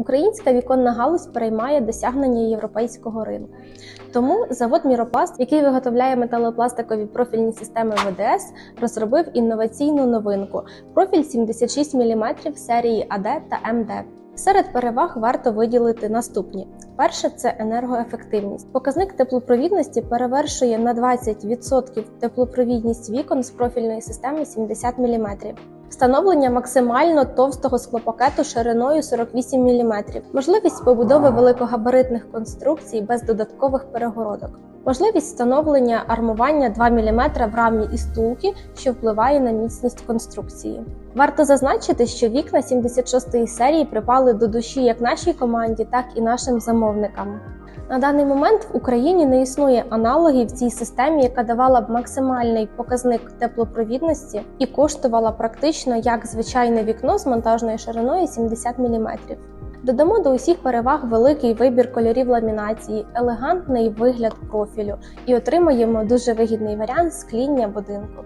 Українська віконна галузь переймає досягнення європейського ринку. Тому завод Міропласт, який виготовляє металопластикові профільні системи ВДС, розробив інноваційну новинку профіль 76 мм серії АД та МД. Серед переваг варто виділити наступні: перше це енергоефективність. Показник теплопровідності перевершує на 20% теплопровідність вікон з профільної системи 70 мм. Встановлення максимально товстого склопакету шириною 48 мм, можливість побудови великогабаритних конструкцій без додаткових перегородок, можливість встановлення армування 2 мм в рамі і стулки, що впливає на міцність конструкції. Варто зазначити, що вікна 76-ї серії припали до душі як нашій команді, так і нашим замовникам. На даний момент в Україні не існує аналогів в цій системі, яка давала б максимальний показник теплопровідності і коштувала практично як звичайне вікно з монтажною шириною 70 мм. Додамо до усіх переваг великий вибір кольорів ламінації, елегантний вигляд профілю і отримаємо дуже вигідний варіант скління будинку.